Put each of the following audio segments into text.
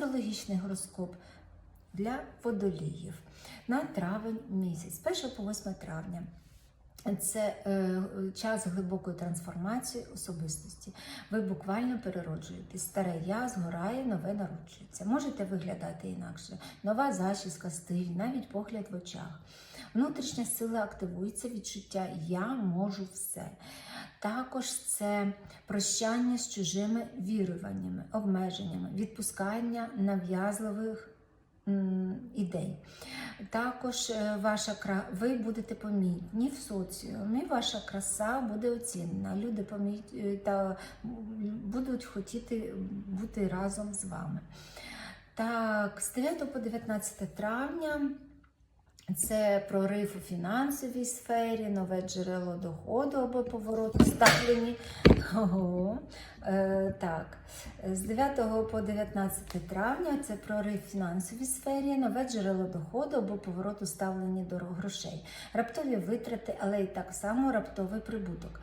Астрологічний гороскоп для водоліїв на травень місяць, з 1 по 8 травня. Це е, час глибокої трансформації особистості. Ви буквально перероджуєтесь. Старе я згорає, нове народжується. Можете виглядати інакше. Нова зачіска, стиль, навіть погляд в очах. Внутрішня сила активується, відчуття Я можу все. Також це прощання з чужими віруваннями, обмеженнями, відпускання нав'язливих ідей. Також е, ваша кра... ви будете помітні в соціумі, ваша краса буде оцінена. Люди поміт... е, та будуть хотіти бути разом з вами. Так, з 9 по 19 травня це прорив у фінансовій сфері, нове джерело доходу або поворот у ставленні. Ого. Е, так, з 9 по 19 травня це прорив в фінансовій сфері, нове джерело доходу або поворот у ставленні до грошей. Раптові витрати, але й так само раптовий прибуток.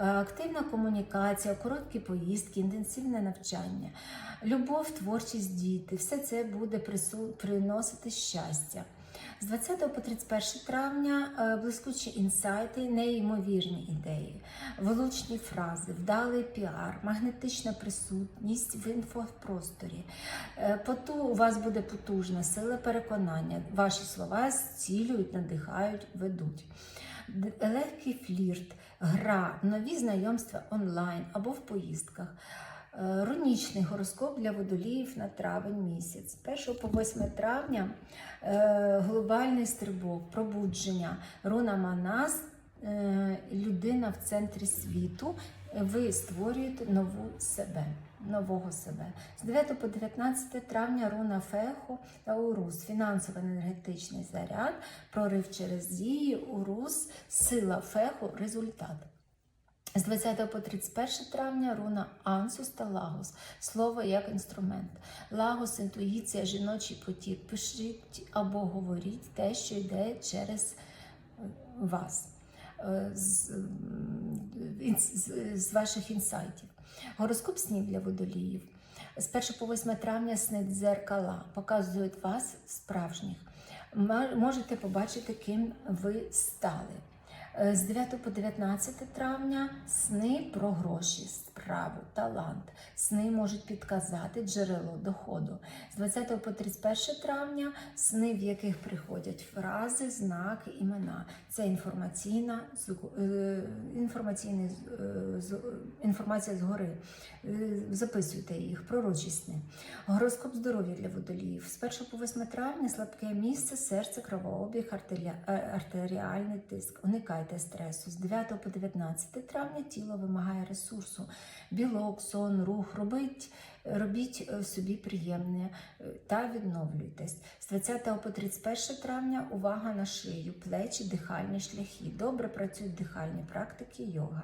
Е, активна комунікація, короткі поїздки, інтенсивне навчання, любов, творчість, діти все це буде приносити щастя. З 20 по 31 травня е, блискучі інсайти, неймовірні ідеї, влучні фрази, вдалий піар, магнетична присутність в інфопросторі. Е, Поту у вас буде потужна сила переконання. Ваші слова зцілюють, надихають, ведуть. Легкий флірт, гра, нові знайомства онлайн або в поїздках. Рунічний гороскоп для водоліїв на травень місяць. 1 по 8 травня е, глобальний стрибок, пробудження. Руна Манас, е, людина в центрі світу. Ви створюєте нову себе, нового себе. З 9 по 19 травня руна Феху та Урус, фінансово-енергетичний заряд, прорив через дії, Урус, сила Феху, результат. З 20 по 31 травня руна Ансус та Лагос. Слово як інструмент. Лагос, інтуїція, жіночий потік. Пишіть або говоріть те, що йде через е, вас. е, з, з ваших інсайтів. Гороскоп снів для водоліїв. З 1 по 8 травня сни дзеркала показують вас справжніх. Можете побачити, ким ви стали. Е, З 9 по 19 травня сни про гроші, справу, талант. Сни можуть підказати джерело доходу. З 20 по 31 травня сни, в яких приходять фрази, знаки, імена. Це інформаційна, е, інформаційний, е, інформація згори. Записуйте їх, пророчі сни. Гороскоп здоров'я для водоліїв. З 1 по 8 травня слабке місце, серце, кровообіг, артеріальний тиск. Уникайте стресу. З 9 по 19 травня тіло вимагає ресурсу. Білок, сон, рух. Робіть, робіть е, собі приємне е, та відновлюйтесь. З 20 по 31 травня увага на шию, плечі, дихальні шляхи. Добре працюють дихальні практики, йога.